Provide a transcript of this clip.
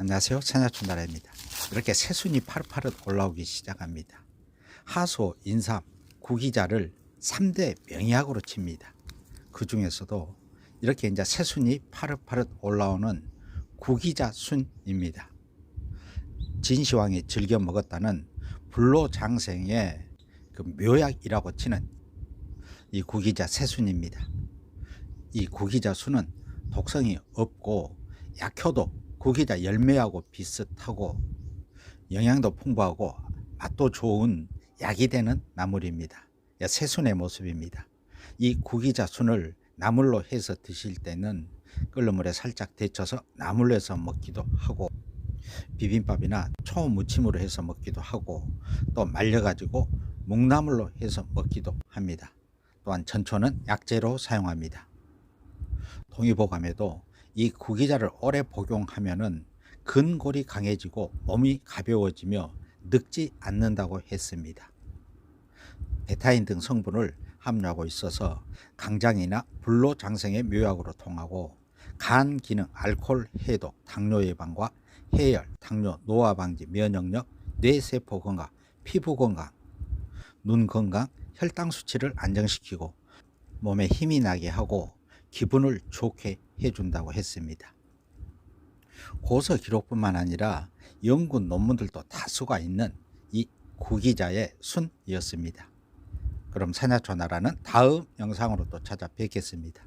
안녕하세요. 천야춘 나라입니다. 이렇게 새순이 파릇파릇 올라오기 시작합니다. 하소, 인삼, 구기자를 3대 명약으로 칩니다. 그 중에서도 이렇게 이제 새순이 파릇파릇 올라오는 구기자 순입니다. 진시황이 즐겨 먹었다는 불로장생의 그 묘약이라고 치는 이 구기자 새순입니다. 이 구기자 순은 독성이 없고 약효도 구기자 열매하고 비슷하고 영양도 풍부하고 맛도 좋은 약이 되는 나물입니다. 새순의 모습입니다. 이 구기자 순을 나물로 해서 드실 때는 끓는 물에 살짝 데쳐서 나물로 해서 먹기도 하고 비빔밥이나 초무침으로 해서 먹기도 하고 또 말려가지고 묵나물로 해서 먹기도 합니다. 또한 전초는 약재로 사용합니다. 동의보감에도 이 구기자를 오래 복용하면은 근골이 강해지고 몸이 가벼워지며 늙지 않는다고 했습니다. 베타인 등 성분을 함유하고 있어서 강장이나 불로장생의 묘약으로 통하고 간 기능, 알코올 해독, 당뇨 예방과 해열, 당뇨, 노화 방지, 면역력, 뇌세포 건강, 피부 건강, 눈 건강, 혈당 수치를 안정시키고 몸에 힘이 나게 하고 기분을 좋게 해준다고 했습니다. 고서 기록뿐만 아니라 연구 논문들도 다수가 있는 이 구기자의 순이었습니다. 그럼 사냐초나라는 다음 영상으로 또 찾아뵙겠습니다.